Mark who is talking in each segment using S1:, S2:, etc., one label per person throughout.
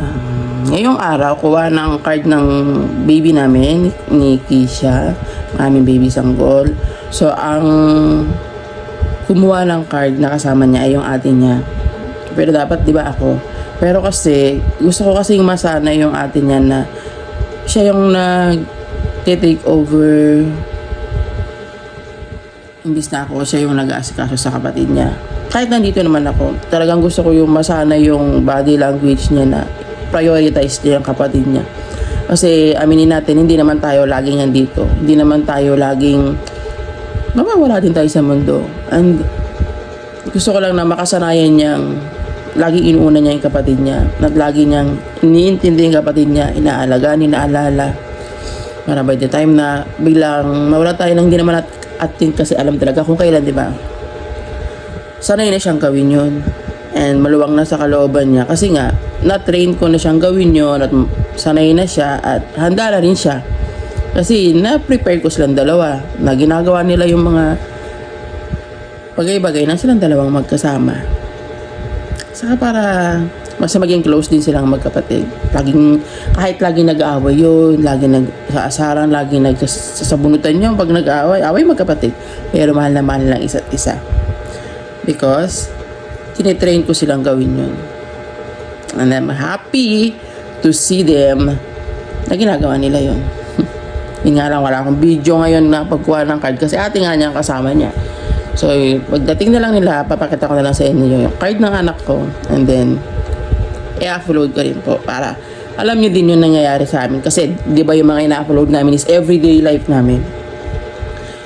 S1: Um, ngayong araw, kuha ng card ng baby namin, ni Kisha, aming baby sanggol. So, ang kumuha ng card na kasama niya ay yung ate niya. Pero dapat, di ba ako? Pero kasi, gusto ko kasing masana yung ate niya na siya yung nag-take over imbis na ako, siya yung nag-aasikaso sa kapatid niya. Kahit nandito naman ako, talagang gusto ko yung masana yung body language niya na prioritize niya yung kapatid niya. Kasi aminin natin, hindi naman tayo laging nandito. Hindi naman tayo laging mawawala din tayo sa mundo. And gusto ko lang na makasanayan niyang lagi inuuna niya yung kapatid niya. At lagi niyang iniintindi yung kapatid niya, inaalagaan, inaalala. Para by the time na biglang mawala tayo nang hindi naman at atin kasi alam talaga kung kailan, di ba? Sanay na siyang gawin yun. And maluwang na sa kalooban niya. Kasi nga, na-train ko na siyang gawin yun at sanay na siya at handa na rin siya. Kasi na-prepare ko silang dalawa na ginagawa nila yung mga bagay-bagay na silang dalawang magkasama. Saka para mas maging close din silang magkapatid. Laging, kahit lagi nag-aaway yun, lagi nag, sa asaran, lagi nagsasabunutan yun pag nag-aaway, away magkapatid. Pero mahal na mahal lang isa't isa. Because, tinitrain ko silang gawin yun. And I'm happy to see them na ginagawa nila yun. yun nga lang, wala akong video ngayon na pagkuha ng card kasi ate nga niya ang kasama niya. So, pagdating na lang nila, papakita ko na lang sa inyo yung card ng anak ko. And then, i-upload ko rin po para alam niyo din yung nangyayari sa amin. Kasi, di ba yung mga ina-upload namin is everyday life namin.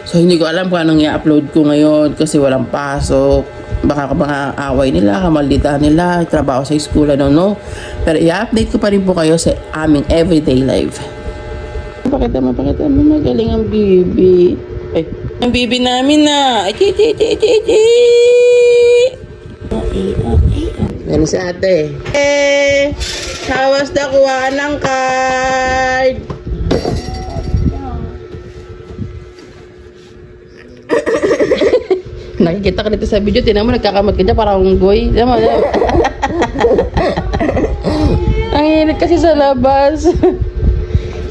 S1: So, hindi ko alam kung anong i-upload ko ngayon kasi walang pasok. Baka mga away nila, kamaldita nila, trabaho sa school, I don't know. Pero i-update ko pa rin po kayo sa aming everyday life. Pakita mo, pakita mo, magaling ang bibi. Ay, ang bibi namin na. Chi, chi, chi, chi, chi. Yan si ate. Eh, hawas na kuha ng card. Nakikita ka dito sa video, tinan mo, nagkakamot ka dyan, parang unggoy. Tinan mo. Ang init kasi sa labas.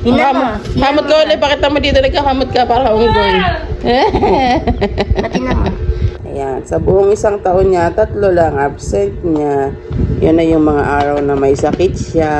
S2: Ina mo.
S1: Hamot ka ulit, pakita mo dito, nagkakamot ka, parang unggoy.
S2: Pati na mo.
S1: Ayan, sa buong isang taon niya, tatlo lang absent niya. Yun na yung mga araw na may sakit siya.